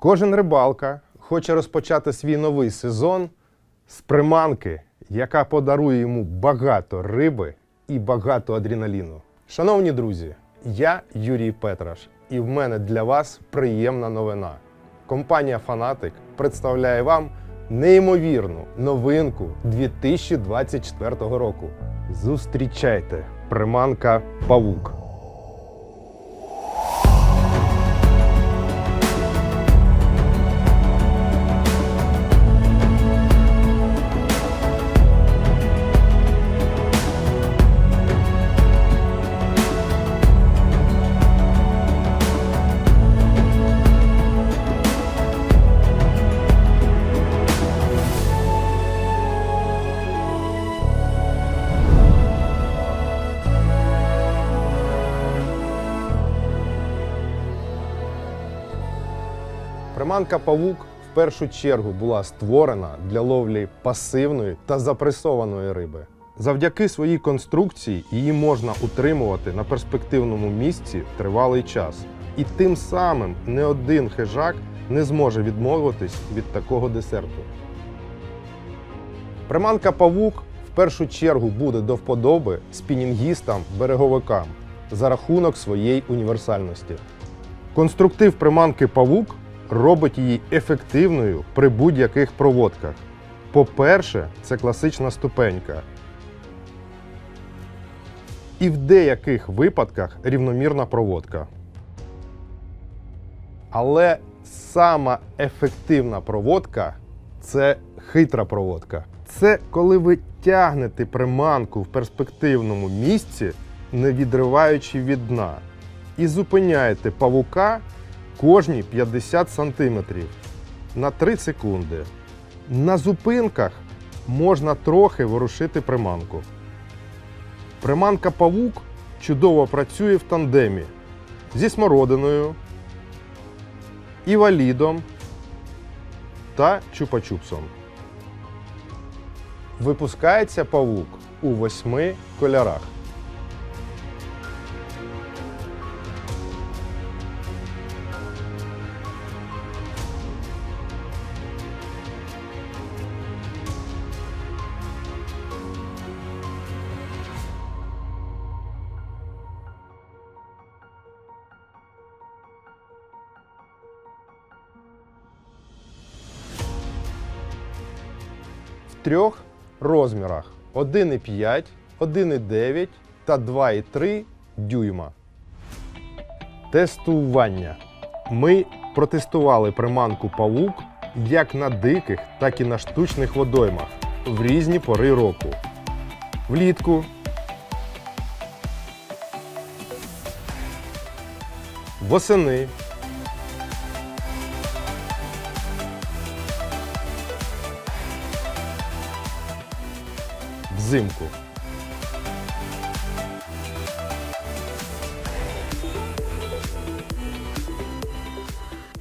Кожен рибалка хоче розпочати свій новий сезон з приманки, яка подарує йому багато риби і багато адреналіну. Шановні друзі, я Юрій Петраш, і в мене для вас приємна новина. Компанія Фанатик представляє вам неймовірну новинку 2024 року. Зустрічайте приманка Павук. Приманка павук в першу чергу була створена для ловлі пасивної та запресованої риби. Завдяки своїй конструкції її можна утримувати на перспективному місці тривалий час. І тим самим не один хижак не зможе відмовитись від такого десерту. Приманка павук в першу чергу буде до вподоби спінінгістам-береговикам за рахунок своєї універсальності. Конструктив приманки павук робить її ефективною при будь-яких проводках. По-перше, це класична ступенька. І в деяких випадках рівномірна проводка. Але сама ефективна проводка це хитра проводка. Це коли ви тягнете приманку в перспективному місці, не відриваючи від дна, і зупиняєте павука кожні 50 см на 3 секунди. На зупинках можна трохи ворушити приманку. Приманка павук чудово працює в тандемі зі смородиною, і валідом та чупа-чупсом. Випускається павук у восьми кольорах. Трьох розмірах: 1,5, 1,9 та 2,3 дюйма. Тестування. Ми протестували приманку павук як на диких, так і на штучних водоймах в різні пори року. Влітку. Восени. Взимку.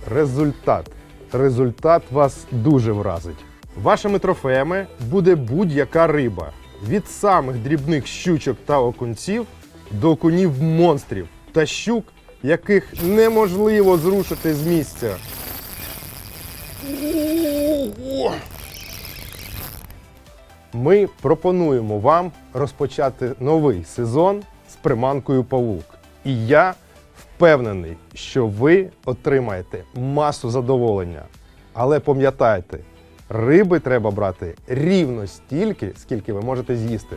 Результат. Результат вас дуже вразить. Вашими трофеями буде будь-яка риба. Від самих дрібних щучок та окунців до окунів монстрів та щук, яких неможливо зрушити з місця. Ми пропонуємо вам розпочати новий сезон з приманкою павук. І я впевнений, що ви отримаєте масу задоволення. Але пам'ятайте, риби треба брати рівно стільки, скільки ви можете з'їсти.